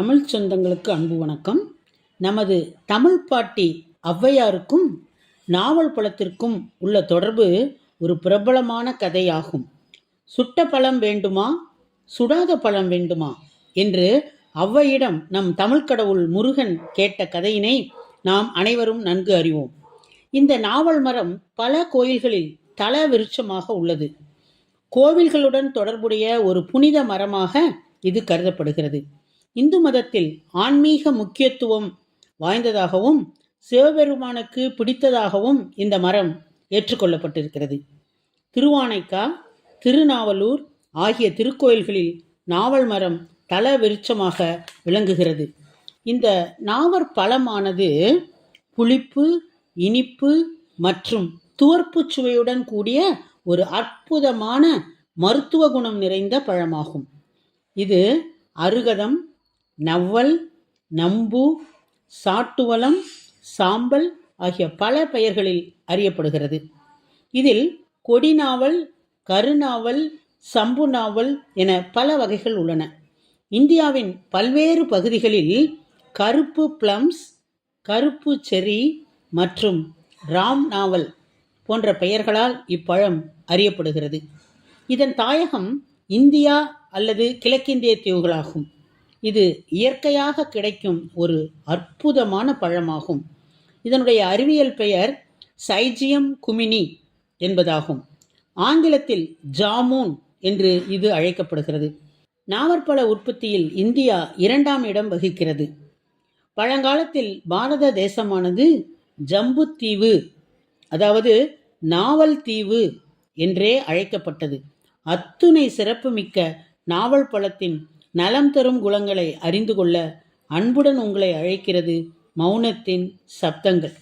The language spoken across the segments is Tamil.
தமிழ் சொந்தங்களுக்கு அன்பு வணக்கம். நமது தமிழ் பாட்டி ஔவையாருக்கும் நாவல் பழத்திற்கும் உள்ள தொடர்பு ஒரு பிரபலமான கதையாகும். சுட்ட பழம் வேண்டுமா? சுடாத பழம் வேண்டுமா? என்று ஔவையிடம் நம் தமிழ் கடவுள் முருகன் கேட்ட கதையினை நாம் அனைவரும் நன்கு அறிவோம். இந்த நாவல் மரம் பல கோயில்களில் தல விருட்சமாக உள்ளது. கோவில்களுடன் தொடர்புடைய ஒரு புனித மரமாக இது கருதப்படுகிறது. இந்து மதத்தில் ஆன்மீக முக்கியத்துவம் வாய்ந்ததாகவும் சிவபெருமானுக்கு பிடித்ததாகவும் இந்த மரம் ஏற்றுக்கொள்ளப்பட்டிருக்கிறது. திருவானைக்கா திருநாவலூர் ஆகிய திருக்கோயில்களில் நாவல் மரம் தல விருட்சமாக விளங்குகிறது. இந்த நாவற் பழமானது புளிப்பு இனிப்பு மற்றும் துவர்ப்புச் சுவையுடன் கூடிய ஒரு அற்புதமான மருத்துவ குணம் நிறைந்த பழமாகும். இது அருகதம் நவ்வல் நம்பு சாட்டுவளம் சாம்பல் ஆகிய பல பெயர்களில் அறியப்படுகிறது. இதில் கொடிநாவல் கருநாவல் சம்பு நாவல் என பல வகைகள் உள்ளன. இந்தியாவின் பல்வேறு பகுதிகளில் கருப்பு பிளம்ஸ் கருப்பு செரி மற்றும் ராம் நாவல் போன்ற பெயர்களால் இப்பழம் அறியப்படுகிறது. இதன் தாயகம் இந்தியா அல்லது கிழக்கிந்திய தீவுகளாகும். இது இயற்கையாக கிடைக்கும் ஒரு அற்புதமான பழமாகும். இதனுடைய அறிவியல் பெயர் சைஜியம் குமினி என்பதாகும். ஆங்கிலத்தில் ஜாமூன் என்று இது அழைக்கப்படுகிறது. நாவற்பழ உற்பத்தியில் இந்தியா இரண்டாம் இடம் வகிக்கிறது. பழங்காலத்தில் பாரத தேசமானது ஜம்புத்தீவு அதாவது நாவல் தீவு என்றே அழைக்கப்பட்டது. அத்துணை சிறப்புமிக்க நாவல் பழத்தின் நலம் தரும் குணங்களை அறிந்து கொள்ள அன்புடன் உங்களை அழைக்கிறது மௌனத்தின் சப்தங்கள்.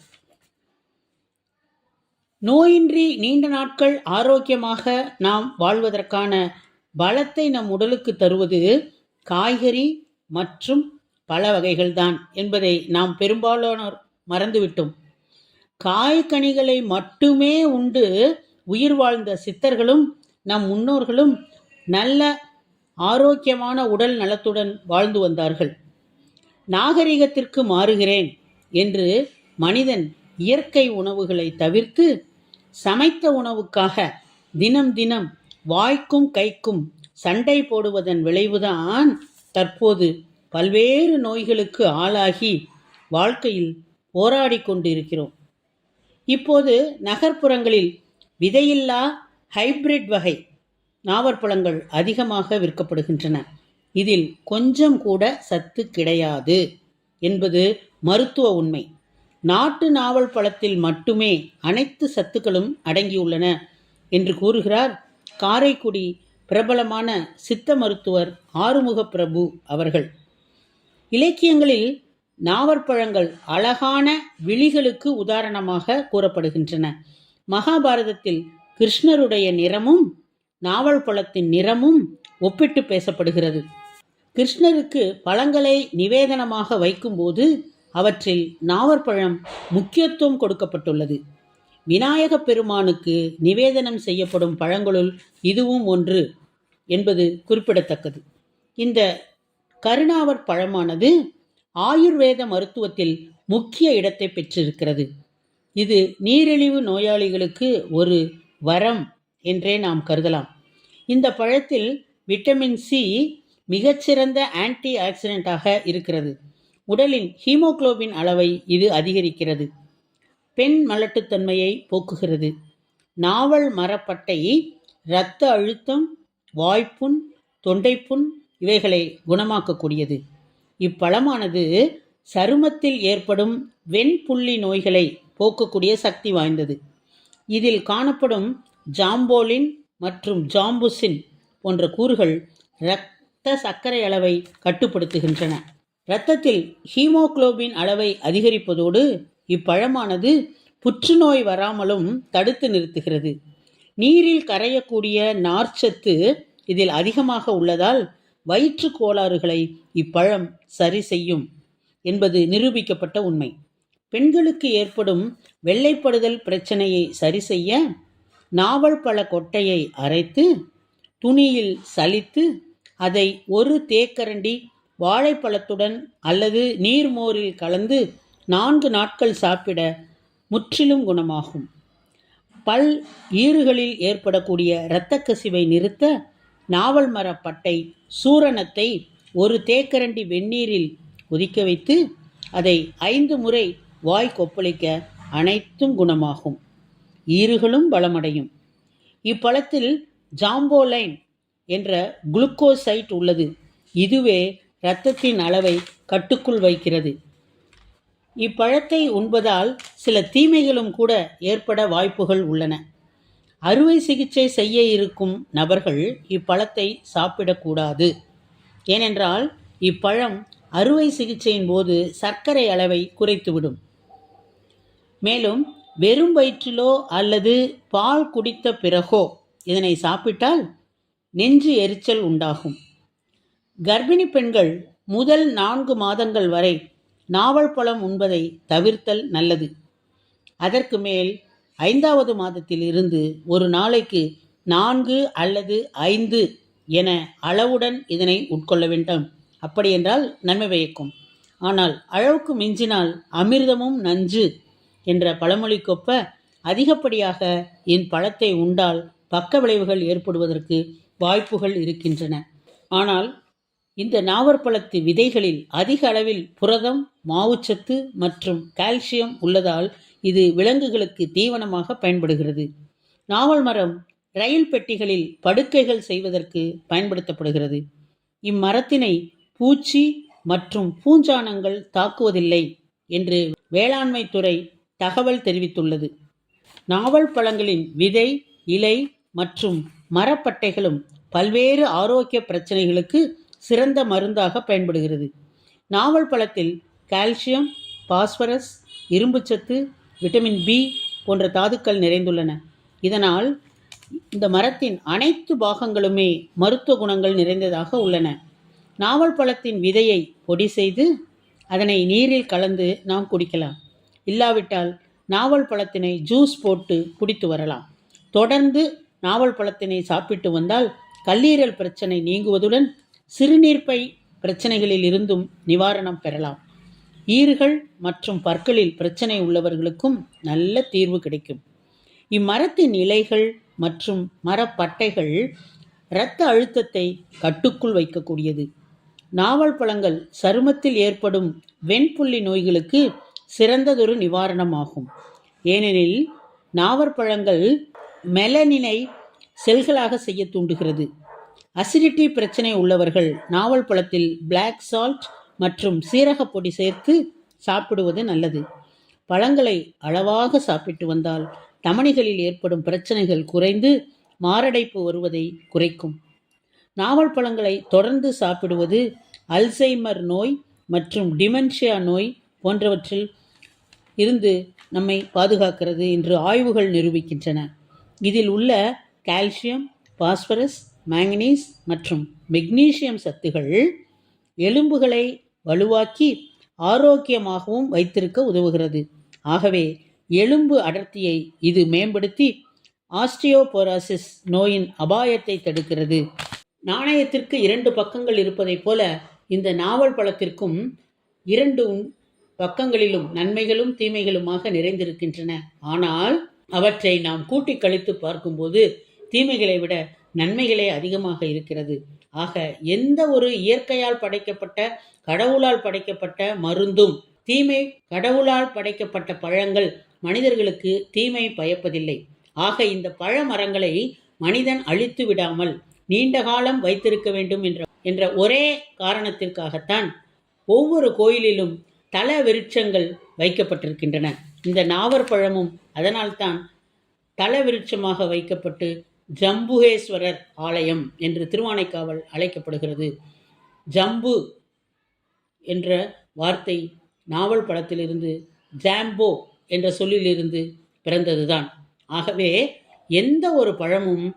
நோயின்றி நீண்ட நாட்கள் ஆரோக்கியமாக நாம் வாழ்வதற்கான பலத்தை நம் உடலுக்கு தருவது காய்கறி மற்றும் பல வகைகள்தான் என்பதை நாம் பெரும்பாலானோர் மறந்துவிட்டோம். காய்கனிகளை மட்டுமே உண்டு உயிர் வாழ்ந்த சித்தர்களும் நம் முன்னோர்களும் நல்ல ஆரோக்கியமான உடல் நலத்துடன் வாழ்ந்து வந்தார்கள். நாகரிகத்திற்கு மாறுகிறேன் என்று மனிதன் இயற்கை உணவுகளை தவிர்த்து சமைத்த உணவுக்காக தினம் தினம் வாய்க்கும் கைக்கும் சண்டை போடுவதன் விளைவுதான் தற்போது பல்வேறு நோய்களுக்கு ஆளாகி வாழ்க்கையில் போராடி கொண்டிருக்கிறோம். இப்போது நகர்ப்புறங்களில் விதையில்லா ஹைபிரிட் வகை நாவற்பழங்கள் அதிகமாக விற்கப்படுகின்றன. இதில் கொஞ்சம் கூட சத்து கிடையாது என்பது மருத்துவ உண்மை. நாட்டு நாவல் பழத்தில் மட்டுமே அனைத்து சத்துக்களும் அடங்கியுள்ளன என்று கூறுகிறார் காரைக்குடி பிரபலமான சித்த மருத்துவர் ஆறுமுக பிரபு அவர்கள். இலக்கியங்களில் நாவற்பழங்கள் அழகான விழிகளுக்கு உதாரணமாக கூறப்படுகின்றன. மகாபாரதத்தில் கிருஷ்ணருடைய நிறமும் நாவல் பழத்தின் நிறமும் ஒப்பிட்டு பேசப்படுகிறது. கிருஷ்ணருக்கு பழங்களை நிவேதனமாக வைக்கும்போது அவற்றில் நாவற்பழம் முக்கியத்துவம் கொடுக்கப்பட்டுள்ளது. விநாயக பெருமானுக்கு நிவேதனம் செய்யப்படும் பழங்களுள் இதுவும் ஒன்று என்பது குறிப்பிடத்தக்கது. இந்த கருணாவர் பழமானது ஆயுர்வேத மருத்துவத்தில் முக்கிய இடத்தை பெற்றிருக்கிறது. இது நீரிழிவு நோயாளிகளுக்கு ஒரு வரம் என்றே நாம் கருதலாம். இந்த பழத்தில் விட்டமின் சி மிகச்சிறந்த ஆன்டி ஆக்சிடென்ட்டாக இருக்கிறது. உடலின் ஹீமோகுளோபின் அளவை இது அதிகரிக்கிறது. பெண் மலட்டுத்தன்மையை போக்குகிறது. நாவல் மரப்பட்டை இரத்த அழுத்தம் வாய்ப்புண் தொண்டைப்புண் இவைகளை குணமாக்கக்கூடியது. இப்பழமானது சருமத்தில் ஏற்படும் வெண்புள்ளி நோய்களை போக்கக்கூடிய சக்தி வாய்ந்தது. இதில் காணப்படும் ஜாம்போலின் மற்றும் ஜாம்புசின் போன்ற கூறுகள் இரத்த சர்க்கரை அளவை கட்டுப்படுத்துகின்றன. இரத்தத்தில் ஹீமோகுளோபின் அளவை அதிகரிப்பதோடு இப்பழமானது புற்றுநோய் வராமலும் தடுத்து நிறுத்துகிறது. நீரில் கரையக்கூடிய நார்ச்சத்து இதில் அதிகமாக உள்ளதால் வயிற்று கோளாறுகளை இப்பழம் சரி செய்யும் என்பது நிரூபிக்கப்பட்ட உண்மை. பெண்களுக்கு ஏற்படும் வெள்ளைப்படுதல் பிரச்சனையை சரி செய்ய நாவல் பழ கொட்டையை அரைத்து துணியில் சலித்து அதை ஒரு தேக்கரண்டி வாழைப்பழத்துடன் அல்லது நீர்மோரில் கலந்து நான்கு நாட்கள் சாப்பிட முற்றிலும் குணமாகும். பல் ஈறுகளில் ஏற்படக்கூடிய இரத்த கசிவை நிறுத்த நாவல் மரப்பட்டை சூரணத்தை ஒரு தேக்கரண்டி வெந்நீரில் கொதிக்க வைத்து அதை ஐந்து முறை வாய் கொப்பளிக்க அனைத்தும் குணமாகும். ஈறுகளும் பலமடையும். இப்பழத்தில் ஜாம்போலைன் என்ற குளுக்கோசைட் உள்ளது. இதுவே இரத்தத்தின் அளவை கட்டுக்குள் வைக்கிறது. இப்பழத்தை உண்பதால் சில தீமைகளும் கூட ஏற்பட வாய்ப்புகள் உள்ளன. அறுவை சிகிச்சை செய்ய இருக்கும் நபர்கள் இப்பழத்தை சாப்பிடக்கூடாது. ஏனென்றால் இப்பழம் அறுவை சிகிச்சையின் போது சர்க்கரை அளவை குறைத்துவிடும். மேலும் வெறும் வயிற்றிலோ அல்லது பால் குடித்த பிறகோ இதனை சாப்பிட்டால் நெஞ்சு எரிச்சல் உண்டாகும். கர்ப்பிணி பெண்கள் முதல் நான்கு மாதங்கள் வரை நாவல் பழம் உண்பதை தவிர்த்தல் நல்லது. அதற்கு மேல் ஐந்தாவது மாதத்தில் இருந்து ஒரு நாளைக்கு நான்கு அல்லது ஐந்து என அளவுடன் இதனை உட்கொள்ள வேண்டும். அப்படியென்றால் நன்மை பயக்கும் ஆனால் அளவுக்கு மிஞ்சினால் அமிர்தமும் நஞ்சு என்ற பழமொழிக்கொப்ப அதிகப்படியாக என் பழத்தை உண்டால் பக்க விளைவுகள் ஏற்படுவதற்கு வாய்ப்புகள் இருக்கின்றன. ஆனால் இந்த நாவற்பழத்து விதைகளில் அதிக அளவில் புரதம் மாவுச்சத்து மற்றும் கால்சியம் உள்ளதால் இது விலங்குகளுக்கு தீவனமாக பயன்படுகிறது. நாவல் மரம் ரயில் பெட்டிகளில் படுக்கைகள் செய்வதற்கு பயன்படுத்தப்படுகிறது. இம்மரத்தினை பூச்சி மற்றும் பூஞ்சானங்கள் தாக்குவதில்லை என்று வேளாண்மை துறை தகவல் தெரிவித்துள்ளது. நாவல் பழங்களின் விதை இலை மற்றும் மரப்பட்டைகளும் பல்வேறு ஆரோக்கிய பிரச்சனைகளுக்கு சிறந்த மருந்தாக பயன்படுகிறது. நாவல் பழத்தில் கால்சியம் பாஸ்பரஸ் இரும்புச்சத்து விட்டமின் பி போன்ற தாதுக்கள் நிறைந்துள்ளன. இதனால் இந்த மரத்தின் அனைத்து பாகங்களுமே மருத்துவ குணங்கள் நிறைந்ததாக உள்ளன. நாவல் பழத்தின் விதையை பொடி செய்து அதனை நீரில் கலந்து நாம் குடிக்கலாம். இல்லாவிட்டால் நாவல் பழத்தினை ஜூஸ் போட்டு குடித்து வரலாம். தொடர்ந்து நாவல் பழத்தினை சாப்பிட்டு வந்தால் கல்லீரல் பிரச்சனை நீங்குவதுடன் சிறுநீர்ப்பை பிரச்சனைகளில் இருந்தும் நிவாரணம் பெறலாம். ஈறுகள் மற்றும் பற்களில் பிரச்சனை உள்ளவர்களுக்கும் நல்ல தீர்வு கிடைக்கும். இம்மரத்தின் இலைகள் மற்றும் மரப்பட்டைகள் இரத்த அழுத்தத்தை கட்டுக்குள் வைக்கக்கூடியது. நாவல் பழங்கள் சருமத்தில் ஏற்படும் வெண்புள்ளி நோய்களுக்கு சிறந்ததொரு நிவாரணமாகும். ஏனெனில் நாவற்பழங்கள் மெலனினை செல்களாக செய்ய தூண்டுகிறது. அசிடிட்டி பிரச்சனை உள்ளவர்கள் நாவல் பழத்தில் பிளாக் சால்ட் மற்றும் சீரகப் பொடி சேர்த்து சாப்பிடுவது நல்லது. பழங்களை அளவாக சாப்பிட்டு வந்தால் தமணிகளில் ஏற்படும் பிரச்சனைகள் குறைந்து மாரடைப்பு வருவதை குறைக்கும். நாவல் பழங்களை தொடர்ந்து சாப்பிடுவது அல்சைமர் நோய் மற்றும் டிமென்ஷியா நோய் போன்றவற்றில் இருந்து நம்மை பாதுகாக்கிறது என்று ஆய்வுகள் நிரூபிக்கின்றன. இதில் உள்ள கால்சியம் பாஸ்பரஸ் மேங்கனீஸ் மற்றும் மெக்னீசியம் சத்துகள் எலும்புகளை வலுவாக்கி ஆரோக்கியமாகவும் வைத்திருக்க உதவுகிறது. ஆகவே எலும்பு அடர்த்தியை இது மேம்படுத்தி ஆஸ்டியோபோராசிஸ் நோயின் அபாயத்தை தடுக்கிறது. நாணயத்திற்கு இரண்டு பக்கங்கள் இருப்பதைப் போல இந்த நாவல் பழத்திற்கும் இரண்டு பக்கங்களிலும் நன்மைகளும் தீமைகளுமாக நிறைந்திருக்கின்றன. ஆனால் அவற்றை நாம் கூட்டி கழித்து பார்க்கும்போது தீமைகளை விட நன்மைகளே அதிகமாக இருக்கிறது. ஆக எந்த ஒரு இயற்கையால் படைக்கப்பட்ட கடவுளால் படைக்கப்பட்ட மருந்தும் தீமை கடவுளால் படைக்கப்பட்ட பழங்கள் மனிதர்களுக்கு தீமை பயப்பதில்லை. ஆக இந்த பழ மரங்களை மனிதன் அழித்து விடாமல் நீண்ட காலம் வைத்திருக்க வேண்டும் என்ற என்ற ஒரே காரணத்திற்காகத்தான் ஒவ்வொரு கோயிலிலும் தல விருட்சங்கள் வைக்கப்பட்டிருக்கின்றன. இந்த நாவற்பழமும் அதனால்தான் தல விருட்சமாக வைக்கப்பட்டு ஜம்புகேஸ்வரர் ஆலயம் என்று திருவானைக்காவல் அழைக்கப்படுகிறது. ஜம்பு என்ற வார்த்தை நாவல் படத்திலிருந்து ஜாம்போ என்ற சொல்லிலிருந்து பிறந்ததுதான். ஆகவே எந்த ஒரு பழமும்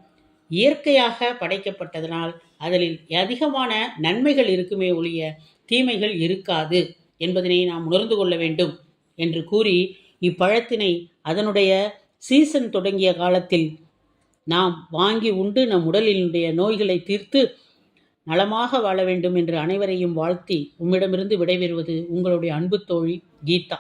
இயற்கையாக படைக்கப்பட்டதனால் அதில் அதிகமான நன்மைகள் இருக்குமே ஒழிய தீமைகள் இருக்காது. என்பதனை நாம் உணர்ந்து கொள்ள வேண்டும் என்று கூறி இப்பழத்தினை அதனுடைய சீசன் தொடங்கிய காலத்தில் நாம் வாங்கி உண்டு நம் உடலினுடைய நோய்களை தீர்த்து நலமாக வாழ வேண்டும் என்று அனைவரையும் வாழ்த்தி உம்மிடமிருந்து விடைபெறுவது உங்களுடைய அன்பு தோழி கீதா.